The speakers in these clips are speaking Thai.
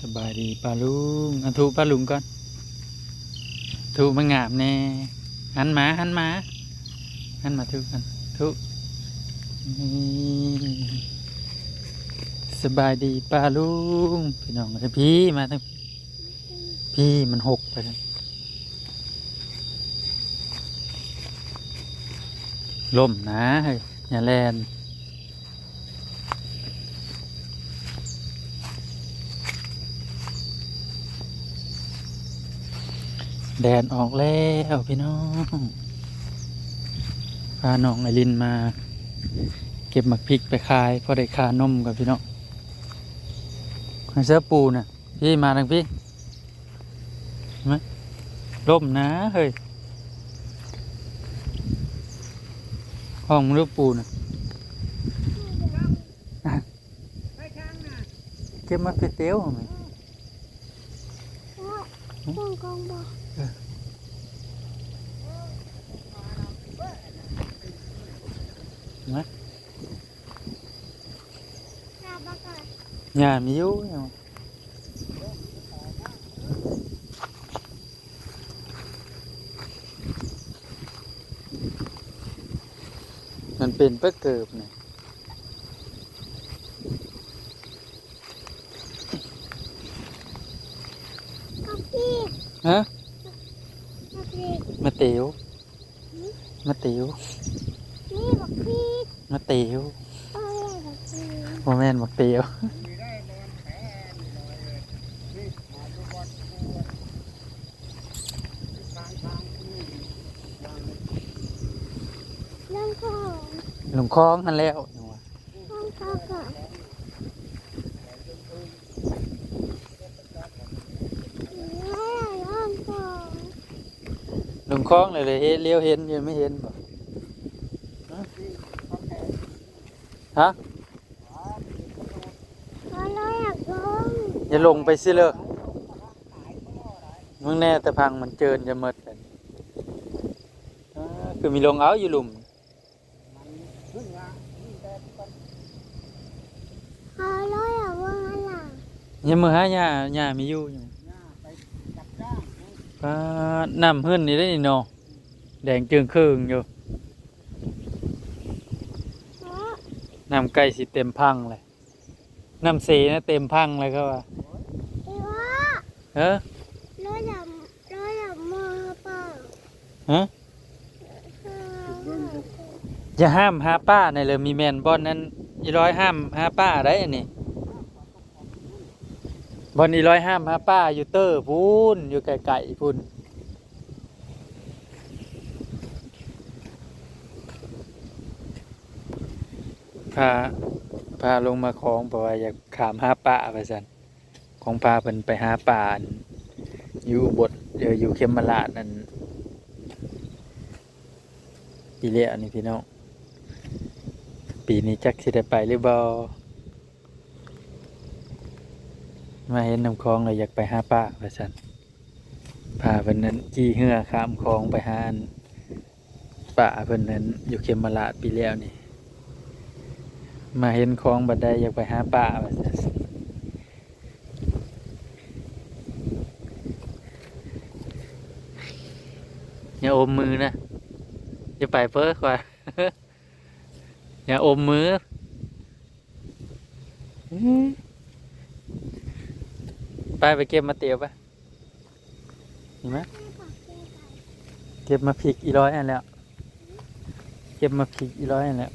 สบายดีป้าลุงอันทุป้าลุงก่อนทุมันงามแน่หันมาหันมาหันมาทุกันทุนี่สบายดีป้าลุงพี่น้องพี่มาทั้งพี่มันหกไปทั้งล่มนะเฮ้ยอย่าแลน แดดออกแล้วพี่น้องพาน้องไอรินมา เก็บหมักพริกไปขายพอได้คานมกับพี่น้องคนเสื้อปูน่ะพี่มาทางพี่เห็นไหมร่มนะเฮ้ยห้องรูปปูน่ะเก็บมาเป็นเตี้ยวไหมกองกองบอกเห็ นไหมลาบก่อน nhà miếu nhau มันเป็นเพื่อเกิบเนี่ยกับพี่ฮะกับพี่มาเตียวมาเตียวนี่บอกพี่มาเตียวเอ้ยบอกพี่โมแมนมาเตียวเรื่องของลงคล้องนั่นแล้ว ห้องข้าวก่อนไม่ห้องก่อน ห ลวงคล้องเลยเลยเฮ็ดเลี้ยวเห็นยังไม่เห็นบ่ฮะเราเลยอยากลงอย่าลงไปสิเลยมึงแน่แต่พังมันเจินจะหมดเลยอ่าคือมีลงเอาอยู่หลุมเราเลยอยากว่าอะไรยังมือหาหญ้าหญ้ามีอยู่อยู่ ปลาน้ำหื้นนี่ได้นี่เนาะแดงจึงครึ่งอยู่น้ำไก่สิเต็มพังเลยน้ำเสีนะเต็มพังเลยก็ว่าที่ว่าเออราอยากเราอยากมาเปล่าฮะเอออย่าห้ามหาป้าในเลยมีแมนบอนนั้นอีร้อยห้ามหาป้าได้อันนี้ บอนอีร้อยห้ามหาป้าอยู่เตอร์พูนอยู่ไกลๆพูนพาพาลงมาคลองเพราว่าอยากขามหาป้าไปสันของพาเพิ่นไปหาป่าอยู่บทเดี๋ยวอยู่เขมราชนั่นปีเลี้ยนี่พี่น้องปีนี้จักสิได้ไปหรือบ่า มาเห็นน้ำคลองเลยอยากไปหาป้าว่าซั่นพาเพิ่นนั้นขี่เรือข้ามคลองไปหาป้าเพิ่นนั้นอยู่เขมราชปีแล้วนี่ มาเห็นคลองบัดใดอยากไปหาป้าว่าซั่นอย่าอมมือนะอย่าไปเพ้อกว่าอย่าอมมือ ไปไปเก็บมาเตียวไปเห็นไหมเก็บมาพริกอีร้อยอันแล้ว เก็บมาพริกอีร้อยอันแล้ว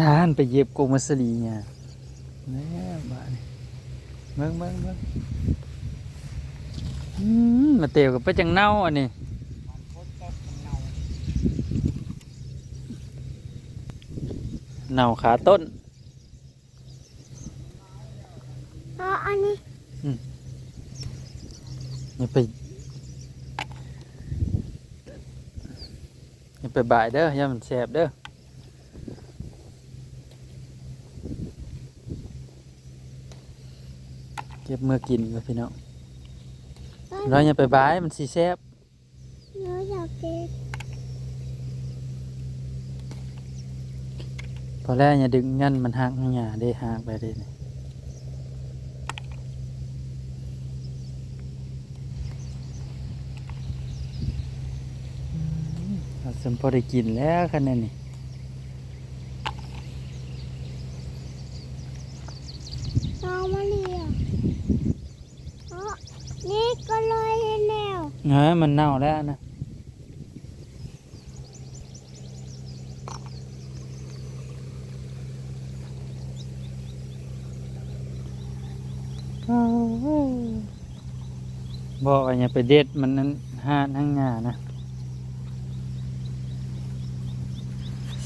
งานไปเย็บกงมัสลีเนี่ยแน่บ้านเบิ่งเบิ่งเบิ่งอืม มาเตียวกับไปจังเน่าอันนี้เน่าขาต้นเพราะอันนี้อย่าไปอย่าไปบ่ายเด้ออย่ามันแสบเด้อเก็บเมื่อกินกับพี่น้อง เราอย่าไปบายมันสิแซบเราอยากกินพอแล้วอย่าดึงงั้นมันหักมันหยาได้หักไปได้นี่อืมเราสมพอได้กินแล้วคันนี้นี่น้องมาเรียอ๋อนี่ก็เลยแนว เฮ้ยมันเน่าแล้วนะบอกว่าอย่าไปเด็ดมันนั้นห้าทั้งงานะ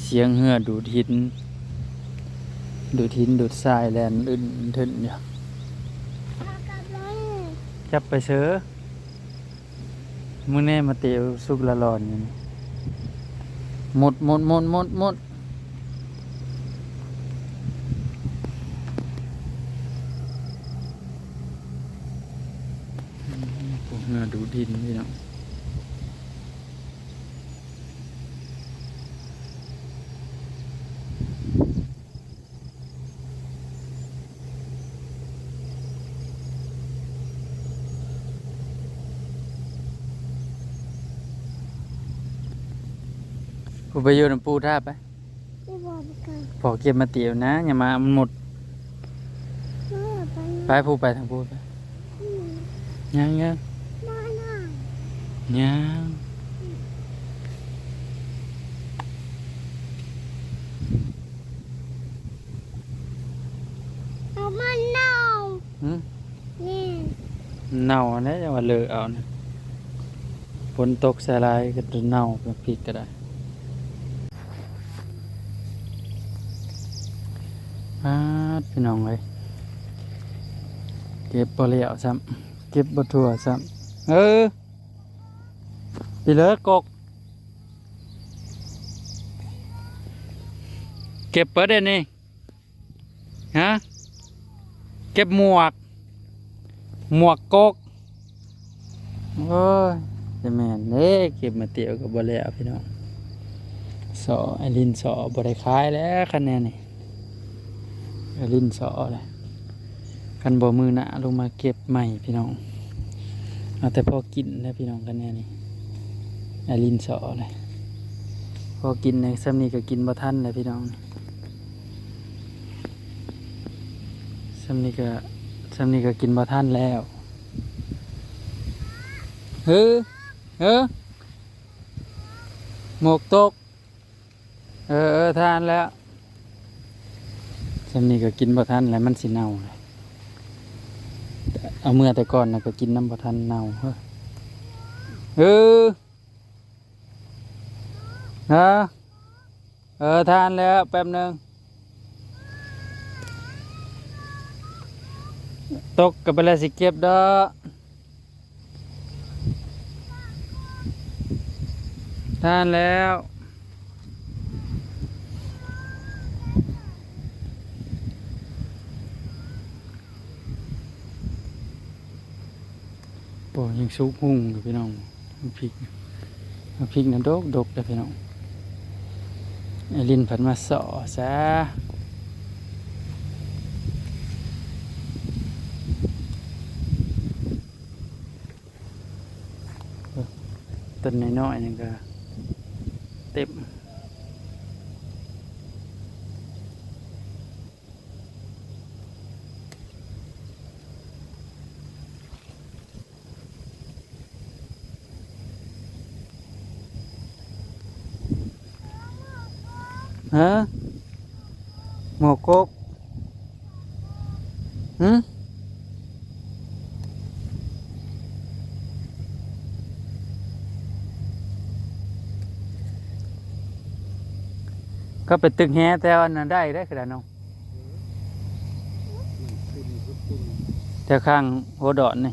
เสียงเหือดูดหิน ดูดหินดูดทรายแลนอื่นทึนอยู่าจับไปเสือ มือแน่มาเตียวสุกละลอนอยู่นี่หมดหมดหมดหมดหมดอืมพวกเหงือดูดดินพี่น้อง ไปโยนำปูท่าไปที่บอกกันพอเก็บมาเตียวนะ อย่ามามันหมดน้องอยากไปไปพูไปทางพูไปอืมยังยังมาหน่อยยังเอามันเน่าหืมนี่เน่าเนี่ยจะว่าเลอะเอานะฝนตกใส่ลายก็จะเน่าเป็นพริกก็ได้ อาดพี่น้องเลยเก็บบ่เหลียวซ้ำเก็บบ่ทั่วซ้ำเออไปเลยกก เก็บเปิดเดี๋ยวนี้ฮะเก็บหมวก หมวกกกโอ้ยจะแม่นเด้เก็บมาเตียวกับบแล้วพี่น้องสอไอลินสอบริคายแล้วคะแนนนี่ ลินสอเลยกันบ่มือหนาลงมาเก็บใหม่พี่น้องเอาแต่พอกินนะพี่น้องคะแนนนี่อลินสอเลยพอกินในซ้ำนี้ก็กินบ่ทันเลยพี่น้องซ้ำนี้ก็ซ้ำนี้ก็กินบ่ทันแล้วเฮ้อเออหมวกตก เออทานแล้ว สำนี้ก็กินบ่ทันแล้วมันสิเน่าเลยเอาเมื่อแต่ก่อนนะก็กินน้ำบ่ทันเน่าเฮ้อเออฮะเออทานแล้วแป๊บหนึงตกกับไปแล้วสิเก็บดอกทานแล้ว โอ้ยังซุกหุ่งอยู่พี่น้องพริกน้ำพริกนะดกดกเลยพี่น้องไอลินผันมาสอซะต้นน้อยๆนี่ก็เต็ม ฮะหมวกกกหืมก็ไปตึกแฮแต่ว่านั้นได้ได้ขนาดน้องแต่ข้างหัวดอนนี่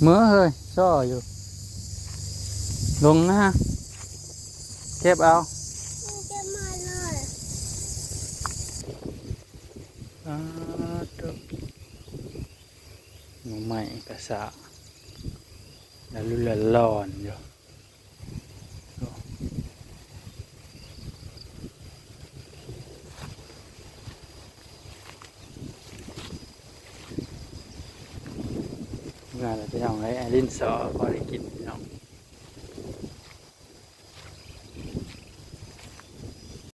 mưa hơi cho so, dù lùng ha. Kẹp ao. À, Mày cả xã là luôn là lòn rồi. ลิ้นสอพอได้กิน